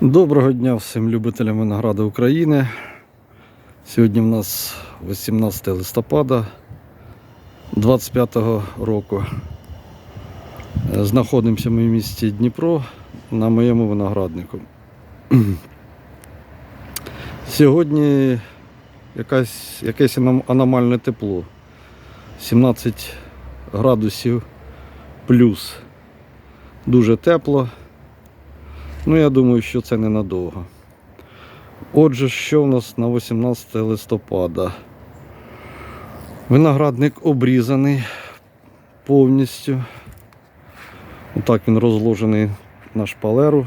Доброго дня всім любителям винограду України. Сьогодні в нас 18 листопада 25 року. Знаходимося ми в місті Дніпро на моєму винограднику. Сьогодні якась, якесь аномальне тепло. 17 градусів плюс. Дуже тепло. Ну, я думаю, що це ненадовго. Отже, що в нас на 18 листопада? Виноградник обрізаний повністю. Отак він розложений на шпалеру.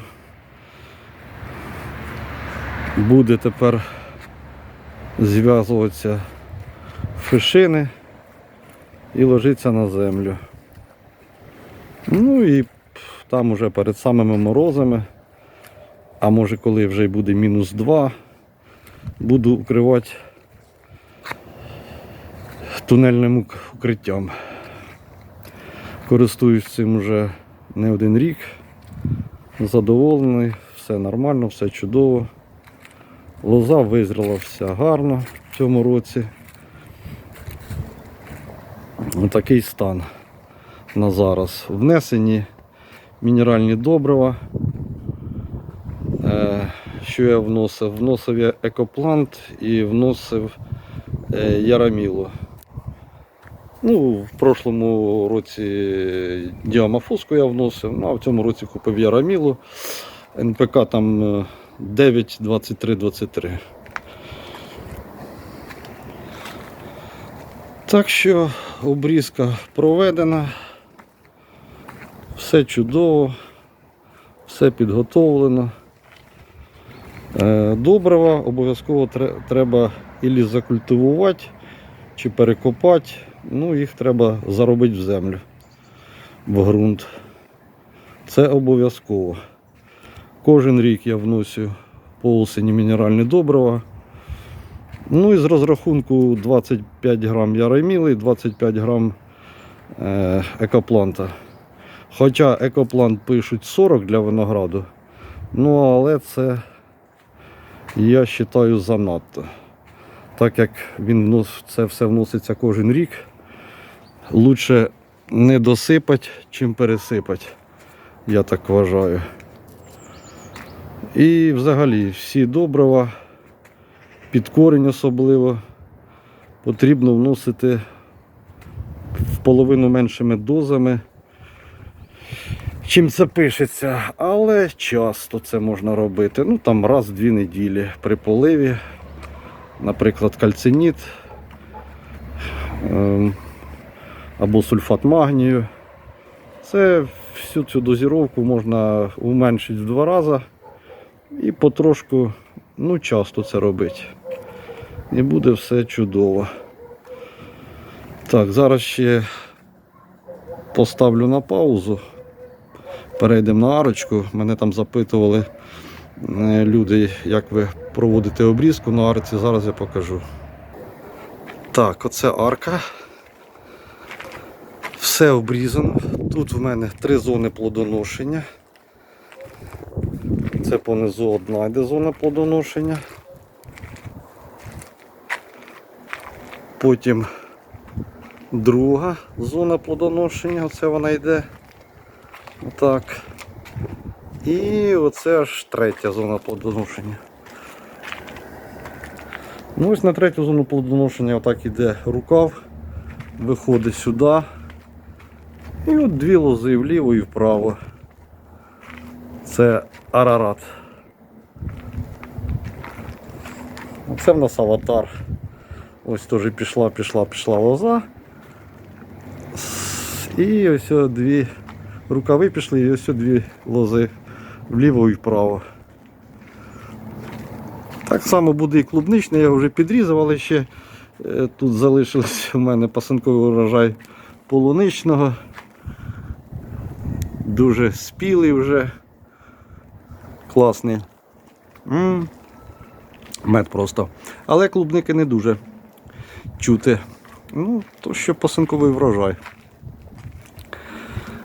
Буде тепер зв'язуватися фишини і ложиться на землю. Ну і там уже перед самими морозами а може коли вже буде мінус 2, буду укривати тунельним укриттям. Користуюсь цим вже не один рік. Задоволений, все нормально, все чудово. Лоза визріла вся гарно в цьому році. Отакий стан на зараз. Внесені мінеральні добрива. Е, Що я вносив? Вносив я екоплант і вносив е, яраміло. Ну, в прошлому році діамафоску я вносив, ну а в цьому році купив ярамілу. НПК там е, 9, 23, 23. Так що обрізка проведена. Все чудово, все підготовлено. Е, Добрива обов'язково треба ілі закультивувати, чи перекопати. Ну, їх треба заробити в землю, в ґрунт. Це обов'язково. Кожен рік я вносю по осені мінеральні добрива. Ну і з розрахунку 25 грам яреміли і 25 грам е, екопланта. Хоча екоплант пишуть 40 для винограду, ну але це я вважаю занадто. Так як він це все вноситься кожен рік, лучше не досипати, чим пересипати, я так вважаю. І взагалі всі добрива, під корінь особливо, потрібно вносити в половину меншими дозами, чим це пишеться, але часто це можна робити. Ну там раз в дві неділі при поливі, наприклад, кальциніт ем, або сульфат магнію. Це всю цю дозіровку можна уменшити в два рази і потрошку, ну часто це робити. І буде все чудово. Так, зараз ще поставлю на паузу. Перейдемо на арочку. Мене там запитували е, люди, як ви проводите обрізку на арці. Зараз я покажу. Так, оце арка. Все обрізано. Тут в мене три зони плодоношення. Це понизу одна йде зона плодоношення. Потім друга зона плодоношення, оце вона йде. Отак. І оце аж третя зона плодоношення. Ну ось на третю зону плодоношення отак іде рукав, виходить сюди. І от дві лози вліво і вправо. Це арарат. Оце в нас аватар. Ось теж пішла, пішла, пішла лоза. І ось дві рукави пішли, і ось дві лози вліво і вправо. Так само буде і клубничний, я вже підрізав, але ще е, тут залишився у мене пасинковий урожай полуничного. Дуже спілий вже. Класний. м Мед просто. Але клубники не дуже чути. Ну, то що пасинковий врожай.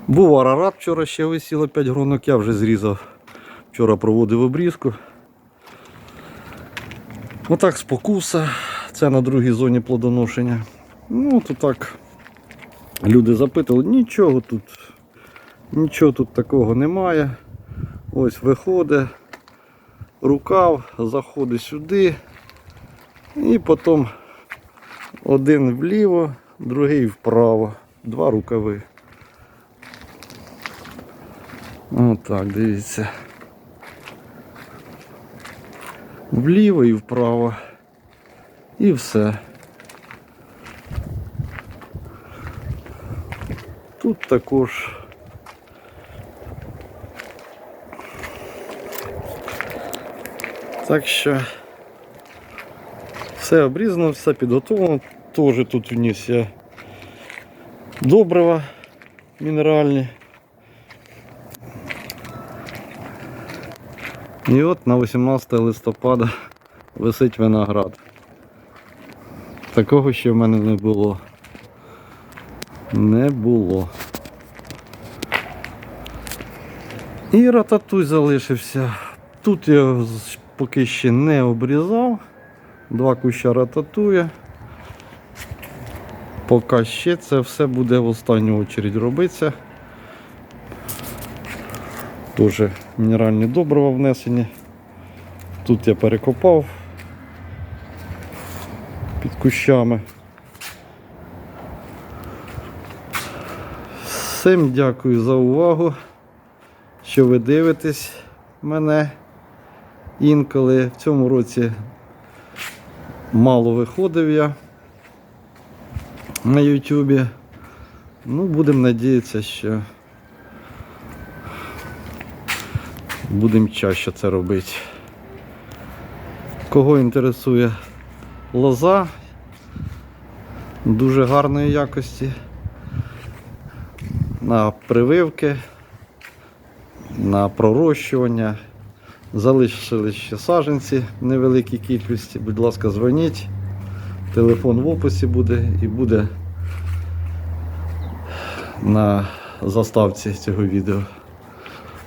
Був арарат вчора ще висіло 5 гронок, я вже зрізав Вчора проводив обрізку. Отак спокуса. Це на другій зоні плодоношення. Ну, то так. Люди запитували, нічого тут, нічого тут такого немає. Ось виходить рукав, заходить сюди. І потім один вліво, другий вправо. Два рукави. Отак, дивіться. Вліво і вправо. І все. Тут також. Так що все обрізано, все підготовлено. Теж тут вніс я добрива мінеральні. І от на 18 листопада висить виноград. Такого ще в мене не було. Не було. І рататуй залишився. Тут я поки ще не обрізав. Два куща рататуя. Поки ще це все буде в останню очередь робитися. Теж мінеральні добрива внесені. Тут я перекопав під кущами. Всім дякую за увагу, що ви дивитесь мене інколи. В цьому році мало виходив я на Ютубі. Ну, будемо надіятися, що будемо чаще це робити. Кого інтересує лоза дуже гарної якості. На прививки, на пророщування. Залишили ще саженці в невеликій кількості. Будь ласка, дзвоніть. Телефон в описі буде і буде на заставці цього відео.